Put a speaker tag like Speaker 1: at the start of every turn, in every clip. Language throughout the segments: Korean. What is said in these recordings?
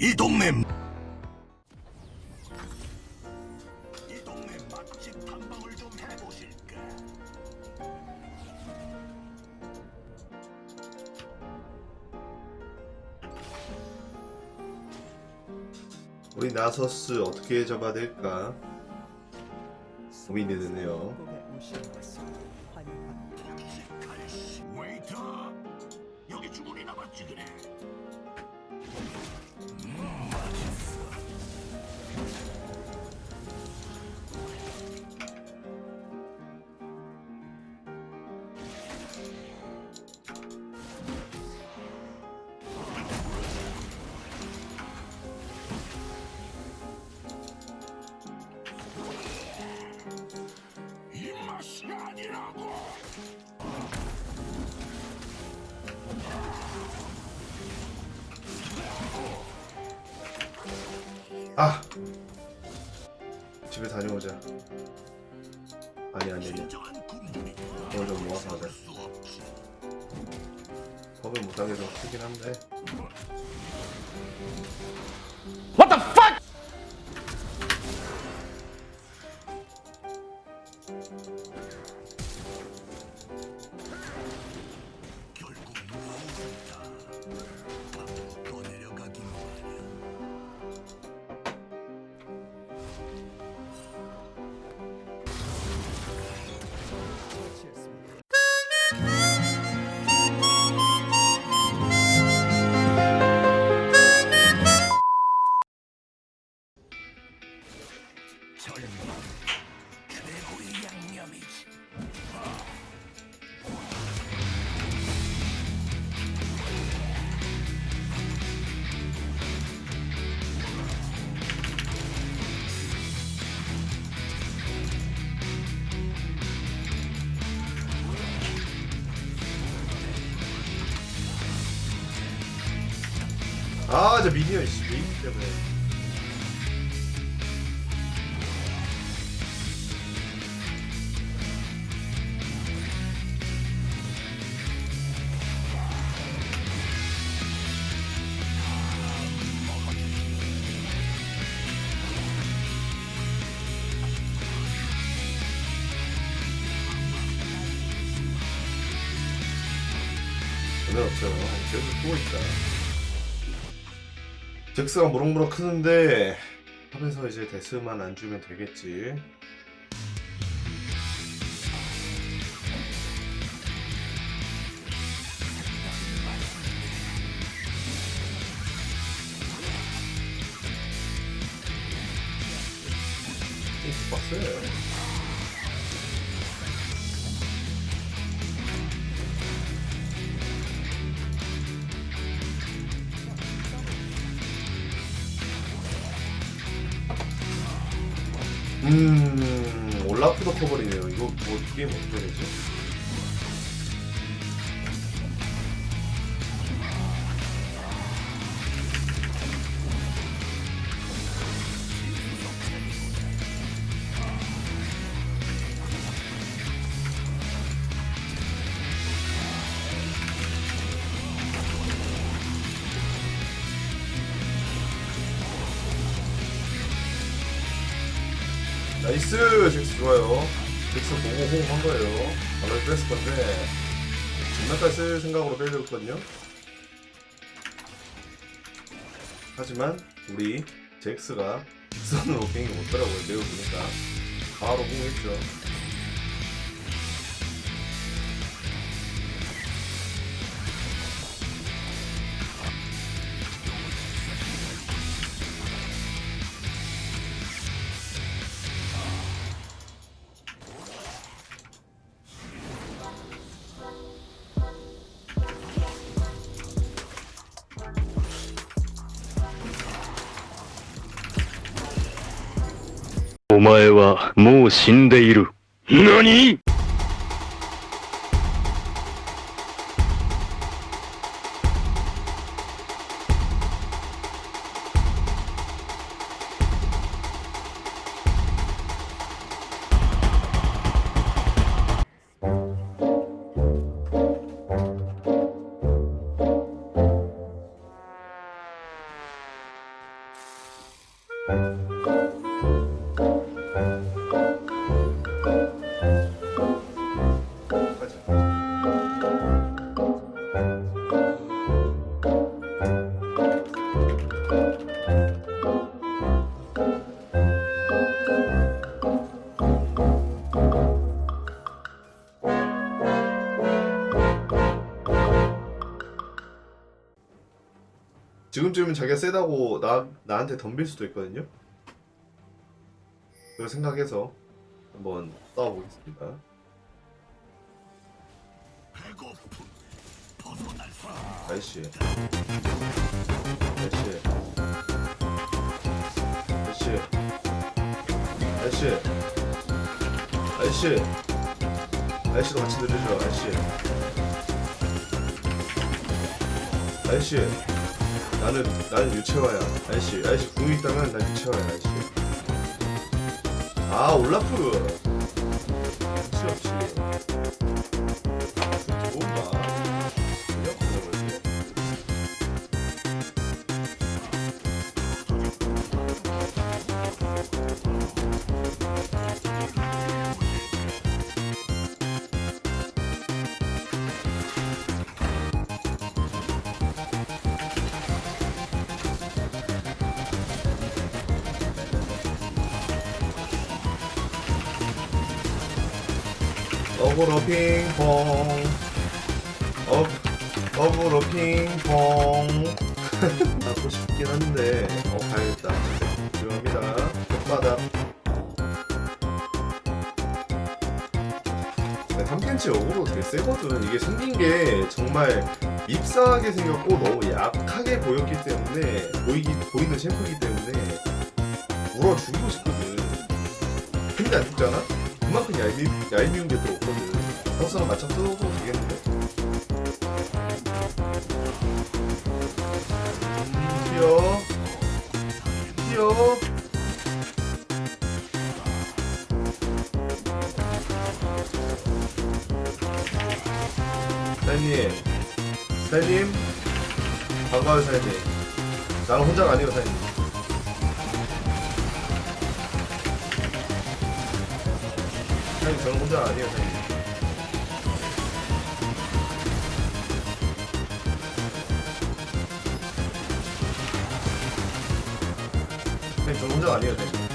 Speaker 1: 이 동네 이 동네 맛집 탐방을 좀 해보실까?
Speaker 2: 우리 나서스 어떻게 잡아야 될까? 고민이 되네요.
Speaker 1: 웨이터 여기 주문이 남았지 그래 아!
Speaker 2: 집에 다녀오자. 아니 아니 아니. 돈을 좀 모아서 하자. 법을 못하게 좀 크긴 한데. 아, 저 미니언 씨 미니 때문에. 오늘 없어요. 계속 쓰고 있다. 잭스가 무럭무럭 크는데 탑에서 이제 데스만 안 주면 되겠지. 빡세 음 올라프도 커버리네요. 이거 뭐 게임 어떻게 되지? 나이스 잭스 좋아요. 잭스 보고 호응한 거예요. 원래 뺐을 건데 장난까지 쓸 생각으로 빼려했거든요. 하지만 우리 잭스가 직선으로 게임을 못하라고요. 매우 보니까 바로 호응했죠. "
Speaker 3: お前はもう死んでいる。何？
Speaker 2: 지금쯤은 자기가 세다고 나, 나한테 덤빌 수도 있거든요. 그걸 생각해서 한번 싸워보겠습니다. 아이씨. 아이씨. 아이씨. 아이씨도 같이 들으죠, 아이씨. 아이씨. 나는, 나는 유채화야. 아이씨. 아이씨, 궁이 있다면 난 유채화야, 아이씨. 아, 올라프. 없지, 없지. 어그로 핑퐁. 어, 어그로 핑퐁. 하고 싶긴 한데 어 가야겠다. 죄송합니다. 혓바닥 네, 3cm 어그로 되게 세거든. 이게 생긴 게 정말 밉상하게 생겼고 너무 약하게 보였기 때문에 보이기, 보이는 챔프이기 때문에 물어 죽이고 싶거든. 근데 안 죽잖아? 그만큼 얄미, 얄미운 게 또 없거든. 턱선을 맞춰 써도 되겠는데? 음, 튀어. 튀어. 사장님. 사장님. 반가워요, 사장님. 나는 혼자가 아니에요, 사장님. 저는 혼자 아니에요, 사장님. 사장님, 저는 혼자 아니에요, 사장님.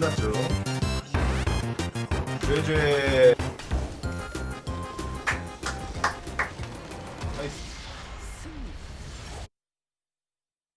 Speaker 2: 끝났죠? 죄죄